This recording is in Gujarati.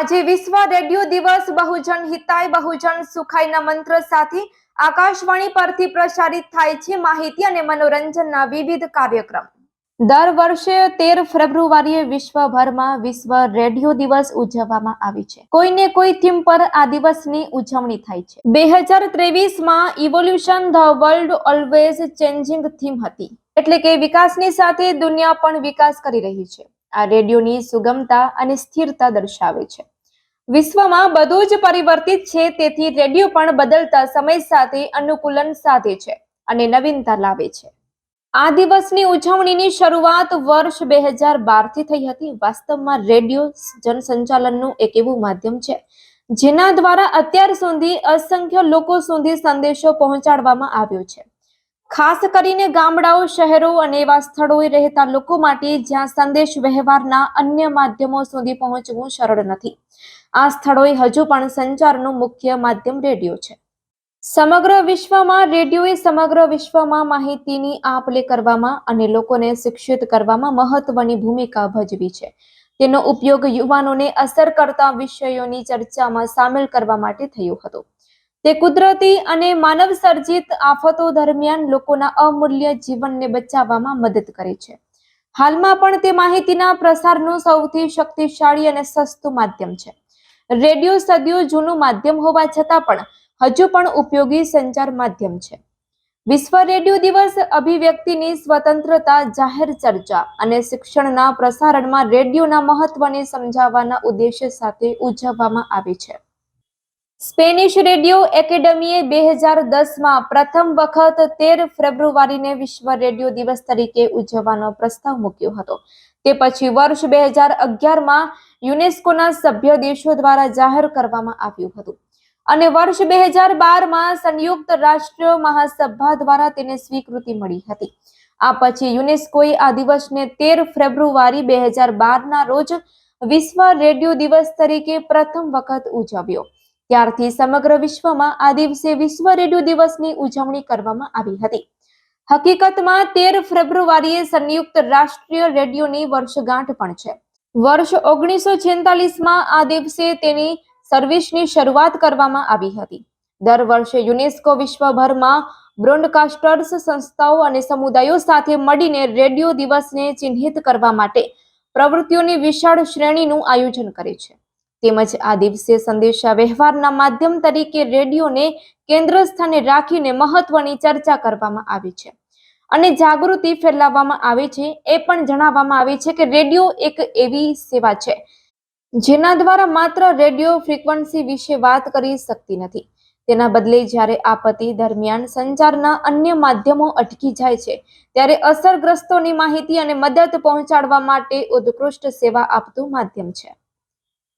આજે વિશ્વ રેડિયો દિવસ બહુજન હિતાય, બહુજન સુખાયના મંત્ર સાથે આકાશવાણી પરથી પ્રસારિત થાય છે માહિતી અને મનોરંજનના વિવિધ કાર્યક્રમ. દર વર્ષે તેર ફેબ્રુઆરીએ વિશ્વભરમાં વિશ્વ રેડિયો દિવસ ઉજવવામાં આવે છે. કોઈને કોઈ થીમ પર આ દિવસની ઉજવણી થાય છે. બે હજાર ત્રેવીસમાં evolution the world always changing theme હતી. એટલે કે વિકાસની સાથે દુનિયા પણ વિકાસ કરી રહી છે. આ રેડિયોની સુગમતા અને સ્થિરતા દર્શાવે છે. વિશ્વમાં બધું જ પરિવર્તિત છે, તેથી રેડિયો પણ બદલતા સમય સાથે અનુકૂલન સાધે છે અને નવીનતા લાવે છે. આ દિવસની ઉજવણીની શરૂઆત વર્ષ બે હજાર બારથી થઈ હતી. વાસ્તવમાં રેડિયો જનસંચાલનનું એક એવું માધ્યમ છે, જેના દ્વારા અત્યાર સુધી અસંખ્ય લોકો સુધી સંદેશો પહોંચાડવામાં આવ્યો છે. ખાસ કરીને ગામડાઓ, શહેરો અને એવા સ્થળોએ રહેતા લોકો માટે જ્યાં સંદેશ વ્યવહારના અન્ય માધ્યમો સુધી પહોંચવું સરળ નથી. આ સ્થળોએ હજુ પણ સંચારનું મુખ્ય માધ્યમ રેડિયો છે. સમગ્ર વિશ્વમાં રેડિયોએ સમગ્ર વિશ્વમાં માહિતીની આપ લે કરવામાં અને લોકોને શિક્ષિત કરવામાં મહત્વની ભૂમિકા ભજવી છે. તેનો ઉપયોગ યુવાનોને અસર કરતા વિષયોની ચર્ચામાં સામેલ કરવા માટે થયો હતો. તે કુદરતી અને માનવ સર્જિત આફતો દરમિયાન લોકોના અમૂલ્ય જીવનને બચાવવામાં મદદ કરે છે. હાલમાં પણ તે માહિતીના પ્રસારનું સૌથી શક્તિશાળી અને સસ્તું માધ્યમ છે. રેડિયો સદીઓ જૂનું માધ્યમ હોવા છતાં પણ હજુ પણ ઉપયોગી સંચાર માધ્યમ છે. વિશ્વ રેડિયો દિવસ અભિવ્યક્તિની સ્વતંત્રતા, જાહેર ચર્ચા અને શિક્ષણના પ્રસારણમાં રેડિયોના મહત્વને સમજાવવાના ઉદ્દેશ્ય સાથે ઉજવવામાં આવે છે. સ્પેનિશ રેડિયો એકેડમીએ બે હજાર દસમાં પ્રથમ વખત તેર ફેબ્રુઆરીને વિશ્વ રેડિયો દિવસ તરીકે ઉજવવાનો પ્રસ્તાવ મૂક્યો હતો. તે પછી વર્ષ બે હજાર અગિયારમાં યુનેસ્કોના સભ્ય દેશો દ્વારા જાહેર કરવામાં આવ્યું હતું. અને વર્ષ બે હજાર બારમાં સંયુક્ત રાષ્ટ્ર મહાસભા દ્વારા તેને સ્વીકૃતિ મળી હતી. આ પછી યુનેસ્કોએ આ દિવસને તેર ફેબ્રુઆરી બે હજાર બારના રોજ વિશ્વ રેડિયો દિવસ તરીકે પ્રથમ વખત ઉજવ્યો. ત્યારથી સમગ્ર વિશ્વમાં આ દિવસે વિશ્વ રેડિયો દિવસની ઉજવણી કરવામાં આવી હતી. હકીકતમાં તેર ફેબ્રુઆરીએ સંયુક્ત રાષ્ટ્રીય રેડિયોની વર્ષગાંઠ પણ છે. વર્ષ ઓગણીસો છેતાલીસમાં આ દિવસે તેની સર્વિસની શરૂઆત કરવામાં આવી હતી. દર વર્ષે યુનેસ્કો વિશ્વભરમાં બ્રોડકાસ્ટર્સ, સંસ્થાઓ અને સમુદાયો સાથે મળીને રેડિયો દિવસને ચિહ્નિત કરવા માટે પ્રવૃત્તિઓની વિશાળ શ્રેણીનું આયોજન કરે છે. તેમજ આ દિવસે સંદેશા વ્યવહારના માધ્યમ તરીકે રેડિયોને કેન્દ્ર સ્થાને રાખીને મહત્વની ચર્ચા કરવામાં આવી છે. અને જાગૃતિ ફેલાવવામાં આવે છે. એ પણ જણાવવામાં આવે છે કે રેડિયો એક એવી સેવા છે, જેના દ્વારા માત્ર રેડિયો ફ્રીક્વન્સી વિશે વાત કરી શકતી નથી. તેના બદલે જ્યારે આપત્તિ દરમિયાન સંચારના અન્ય માધ્યમો અટકી જાય છે, ત્યારે અસરગ્રસ્તોની માહિતી અને મદદ પહોંચાડવા માટે ઉત્કૃષ્ટ સેવા આપતું માધ્યમ છે.